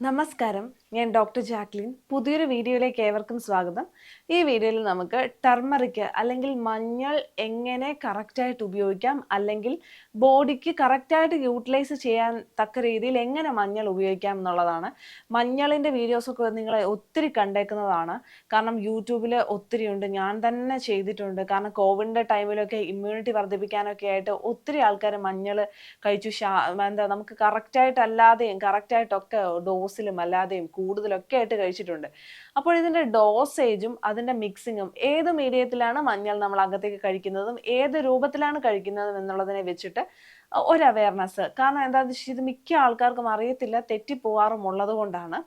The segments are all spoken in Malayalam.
നമസ്കാരം. ഞാൻ ഡോക്ടർ ജാക്ലിൻ. പുതിയൊരു വീഡിയോയിലേക്ക് ഏവർക്കും സ്വാഗതം. ഈ വീഡിയോയിൽ നമുക്ക് ടർമറിക്ക് അല്ലെങ്കിൽ മഞ്ഞൾ എങ്ങനെ കറക്റ്റായിട്ട് ഉപയോഗിക്കാം അല്ലെങ്കിൽ ബോഡിക്ക് കറക്റ്റായിട്ട് യൂട്ടിലൈസ് ചെയ്യാൻ തക്ക രീതിയിൽ എങ്ങനെ മഞ്ഞൾ ഉപയോഗിക്കാം എന്നുള്ളതാണ്. മഞ്ഞളിന്റെ വീഡിയോസൊക്കെ നിങ്ങളെ ഒത്തിരി കണ്ടേക്കുന്നതാണ്. കാരണം യൂട്യൂബിൽ ഒത്തിരി ഉണ്ട്. ഞാൻ തന്നെ ചെയ്തിട്ടുണ്ട്. കാരണം കോവിഡിന്റെ ടൈമിലൊക്കെ ഇമ്മ്യൂണിറ്റി വർദ്ധിപ്പിക്കാനൊക്കെ ആയിട്ട് ഒത്തിരി ആൾക്കാർ മഞ്ഞൾ കഴിച്ചു. എന്താ നമുക്ക് കറക്റ്റായിട്ടല്ലാതെയും കറക്റ്റായിട്ടൊക്കെ കറക്റ്റായിട്ടൊക്കെ ഡോസിലും അല്ലാതെയും കൂടുതലൊക്കെ ആയിട്ട് കഴിച്ചിട്ടുണ്ട്. അപ്പോൾ ഇതിന്റെ ഡോസേജും അതിന്റെ മിക്സിങ്ങും ഏത് മീഡിയത്തിലാണ് മഞ്ഞൾ നമ്മൾ അകത്തേക്ക് കഴിക്കുന്നതും ഏത് രൂപത്തിലാണ് കഴിക്കുന്നതും എന്നുള്ളതിനെ വെച്ചിട്ട് ഒരു അവയർനെസ് കാരണം എന്താണെന്ന് വെച്ചാൽ ഇത് മിക്ക ആൾക്കാർക്കും അറിയത്തില്ല തെറ്റിപ്പോവാറുമുള്ളത് കൊണ്ടാണ്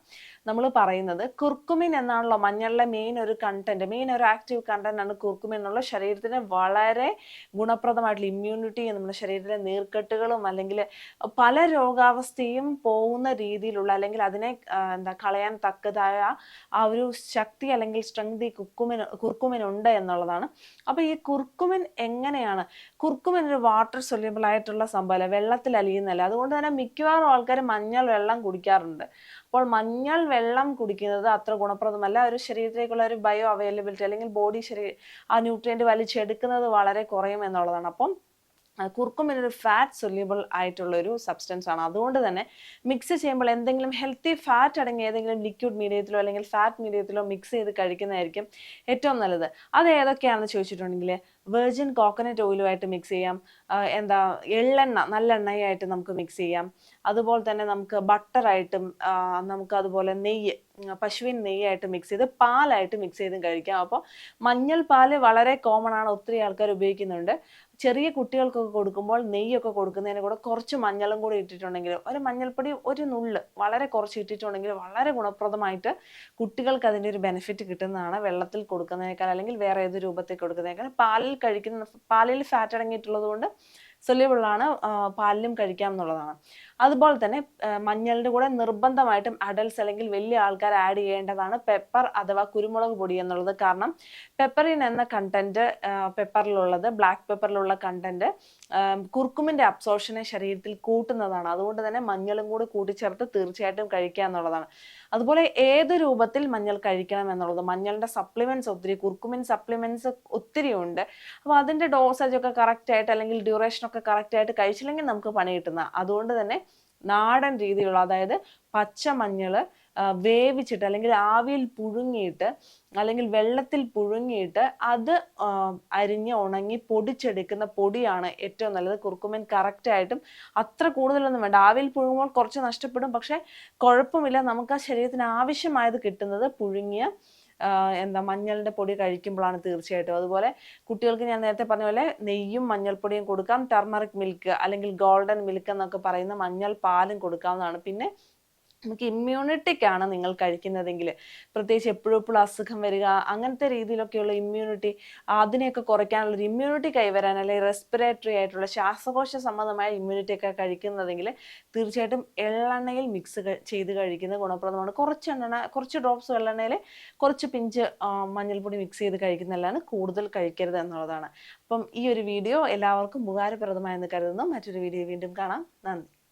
നമ്മൾ പറയുന്നത്. കുർക്കുമിൻ എന്നാണല്ലോ മഞ്ഞളിലെ മെയിൻ ഒരു കണ്ടന്റ് മെയിൻ ഒരു ആക്റ്റീവ് കണ്ടന്റ് ആണ് കുർക്കുമിൻ എന്നുള്ള ശരീരത്തിന് വളരെ ഗുണപ്രദമായിട്ടുള്ള ഇമ്മ്യൂണിറ്റി നമ്മുടെ ശരീരത്തിലെ നീർക്കെട്ടുകളും അല്ലെങ്കിൽ പല രോഗാവസ്ഥയും പോകുന്ന രീതിയിലുള്ള അല്ലെങ്കിൽ അതിനെ എന്താ കളയാൻ തക്കതായ ആ ഒരു ശക്തി അല്ലെങ്കിൽ സ്ട്രെങ്ത് ഈ കുർക്കുമിൻ കുർക്കുമിൻ ഉണ്ട് എന്നുള്ളതാണ്. അപ്പോൾ ഈ കുർക്കുമിൻ എങ്ങനെയാണ്? കുർക്കുമിൻ ഒരു വാട്ടർ സൊല്യൂബിൾ ആയിട്ടുള്ള സംഭവമല്ല. വെള്ളത്തിൽ അലിയുന്നല്ല അതുകൊണ്ട് തന്നെ മിക്കവാറും ആൾക്കാർ മഞ്ഞൾ വെള്ളം കുടിക്കാറുണ്ട്. അപ്പോൾ മഞ്ഞൾ വെള്ളം കുടിക്കുന്നത് അത്ര ഗുണപ്രദമല്ല. ഒരു ശരീരത്തിലേക്കുള്ള ഒരു ബയോ അവൈലബിലിറ്റി അല്ലെങ്കിൽ ബോഡി ശരീര ആ ന്യൂട്രിയന്റ് വലിച്ചെടുക്കുന്നത് വളരെ കുറയും എന്നുള്ളതാണ്. അപ്പം കുർക്കുമിൻ ഒരു ഫാറ്റ് സൊല്യൂബിൾ ആയിട്ടുള്ള ഒരു സബ്സ്റ്റൻസ് ആണ്. അതുകൊണ്ട് തന്നെ മിക്സ് ചെയ്യുമ്പോൾ എന്തെങ്കിലും ഹെൽത്തി ഫാറ്റ് അടങ്ങിയ ഏതെങ്കിലും ലിക്വിഡ് മീഡിയത്തിലോ അല്ലെങ്കിൽ ഫാറ്റ് മീഡിയത്തിലോ മിക്സ് ചെയ്ത് കഴിക്കുന്നതായിരിക്കും ഏറ്റവും നല്ലത്. അത് ഏതൊക്കെയാണെന്ന് ചോദിച്ചിട്ടുണ്ടെങ്കിൽ വെർജിൻ കോക്കനട്ട് ഓയിലുമായിട്ട് മിക്സ് ചെയ്യാം. എന്താ എള്ളെണ്ണ നല്ലെണ്ണയായിട്ട് നമുക്ക് മിക്സ് ചെയ്യാം. അതുപോലെ തന്നെ നമുക്ക് ബട്ടറായിട്ടും നമുക്ക് അതുപോലെ നെയ്യ് പശുവിൻ നെയ്യായിട്ട് മിക്സ് ചെയ്ത് പാലായിട്ട് മിക്സ് ചെയ്തും കഴിക്കാം. അപ്പോൾ മഞ്ഞൾ പാൽ വളരെ കോമൺ ആണ് ഒത്തിരി ആൾക്കാർ ഉപയോഗിക്കുന്നുണ്ട്. ചെറിയ കുട്ടികൾക്കൊക്കെ കൊടുക്കുമ്പോൾ നെയ്യൊക്കെ കൊടുക്കുന്നതിന് കൂടെ കുറച്ച് മഞ്ഞളും കൂടി ഇട്ടിട്ടുണ്ടെങ്കിൽ ഒരു മഞ്ഞൾപ്പൊടി ഒരു നുള്ള് വളരെ കുറച്ച് ഇട്ടിട്ടുണ്ടെങ്കിൽ വളരെ ഗുണപ്രദമായിട്ട് കുട്ടികൾക്ക് അതിന്റെ ഒരു ബെനിഫിറ്റ് കിട്ടുന്നതാണ് വെള്ളത്തിൽ കൊടുക്കുന്നതിനേക്കാൾ അല്ലെങ്കിൽ വേറെ ഏത് രൂപത്തിൽ കൊടുക്കുന്നതിനേക്കാൾ പാലിൽ കഴിക്കുന്ന പാലിൽ ഫാറ്റ് അടങ്ങിയിട്ടുള്ളത് കൊണ്ട് സൊല്യൂബിളാണ് പാലിലും കഴിക്കാം എന്നുള്ളതാണ്. അതുപോലെ തന്നെ മഞ്ഞളിന്റെ കൂടെ നിർബന്ധമായിട്ടും അഡൽസ് അല്ലെങ്കിൽ വലിയ ആൾക്കാർ ആഡ് ചെയ്യേണ്ടതാണ് പെപ്പർ അഥവാ കുരുമുളക് പൊടി എന്നുള്ളത്. കാരണം പെപ്പറിൻ എന്ന കണ്ടന്റ് പെപ്പറിലുള്ളത് ബ്ലാക്ക് പെപ്പറിലുള്ള കണ്ടന്റ് കുർക്കുമിന്റെ അബ്സോർഷനെ ശരീരത്തിൽ കൂട്ടുന്നതാണ്. അതുകൊണ്ട് തന്നെ മഞ്ഞളും കൂടി കൂട്ടിച്ചേർത്ത് തീർച്ചയായിട്ടും കഴിക്കുക എന്നുള്ളതാണ്. അതുപോലെ ഏത് രൂപത്തിൽ മഞ്ഞൾ കഴിക്കണം എന്നുള്ളത്? മഞ്ഞളിന്റെ സപ്ലിമെന്റ്സ് ഒത്തിരി കുർക്കുമിൻ സപ്ലിമെന്റ്സ് ഒത്തിരി ഉണ്ട്. അപ്പോൾ അതിന്റെ ഡോസേജ് ഒക്കെ കറക്റ്റ് ആയിട്ട് അല്ലെങ്കിൽ ഡ്യൂറേഷൻ ഒക്കെ കറക്റ്റ് ആയിട്ട് കഴിച്ചില്ലെങ്കിൽ നമുക്ക് പണി കിട്ടുന്ന. അതുകൊണ്ട് തന്നെ നാടൻ രീതിയിലുള്ള അതായത് പച്ചമഞ്ഞൾ വേവിച്ചിട്ട് അല്ലെങ്കിൽ ആവിയിൽ പുഴുങ്ങിയിട്ട് അല്ലെങ്കിൽ വെള്ളത്തിൽ പുഴുങ്ങിയിട്ട് അത് അരിഞ്ഞ് ഉണങ്ങി പൊടിച്ചെടുക്കുന്ന പൊടിയാണ് ഏറ്റവും നല്ലത്. കുർക്കുമൻ കറക്റ്റ് ആയിട്ടും അത്ര കൂടുതലൊന്നും വേണ്ട. ആവിയിൽ പുഴുങ്ങുമ്പോൾ കുറച്ച് നഷ്ടപ്പെടും. പക്ഷെ കുഴപ്പമില്ല. നമുക്ക് ആ ശരീരത്തിന് ആവശ്യമായത് കിട്ടുന്നത് പുഴുങ്ങിയ എന്താ മഞ്ഞളിന്റെ പൊടി കഴിക്കുമ്പോഴാണ് തീർച്ചയായിട്ടും. അതുപോലെ കുട്ടികൾക്ക് ഞാൻ നേരത്തെ പറഞ്ഞ പോലെ നെയ്യും മഞ്ഞൾപ്പൊടിയും കൊടുക്കാം. ടർമറിക് മിൽക്ക് അല്ലെങ്കിൽ ഗോൾഡൻ മിൽക്ക് എന്നൊക്കെ പറയുന്ന മഞ്ഞൾ പാലും കൊടുക്കാവുന്നതാണ്. പിന്നെ നമുക്ക് ഇമ്മ്യൂണിറ്റിക്കാണ് നിങ്ങൾ കഴിക്കുന്നതെങ്കിൽ. പ്രത്യേകിച്ച് എപ്പോഴും എപ്പോഴും അസുഖം വരിക അങ്ങനത്തെ രീതിയിലൊക്കെയുള്ള ഇമ്മ്യൂണിറ്റി അതിനെയൊക്കെ കുറയ്ക്കാനുള്ള ഒരു ഇമ്മ്യൂണിറ്റി കൈവരാൻ അല്ലെങ്കിൽ റെസ്പിറേറ്ററി ആയിട്ടുള്ള ശ്വാസകോശ സംബന്ധമായ ഇമ്മ്യൂണിറ്റി ഒക്കെ കഴിക്കുന്നതെങ്കിൽ തീർച്ചയായിട്ടും എള്ളെണ്ണയിൽ മിക്സ് ചെയ്ത് കഴിക്കുന്നത് ഗുണപ്രദമാണ്. കുറച്ച് എണ്ണ കുറച്ച് ഡ്രോപ്സ് വെള്ളെണ്ണയിൽ കുറച്ച് പിഞ്ച് മഞ്ഞൾപ്പൊടി മിക്സ് ചെയ്ത് കഴിക്കുന്നതല്ലാണ് കൂടുതൽ കഴിക്കരുത് എന്നുള്ളതാണ്. അപ്പം ഈ ഒരു വീഡിയോ എല്ലാവർക്കും ഉപകാരപ്രദമായെന്ന് കരുതുന്നു. മറ്റൊരു വീഡിയോ വീണ്ടും കാണാം. നന്ദി.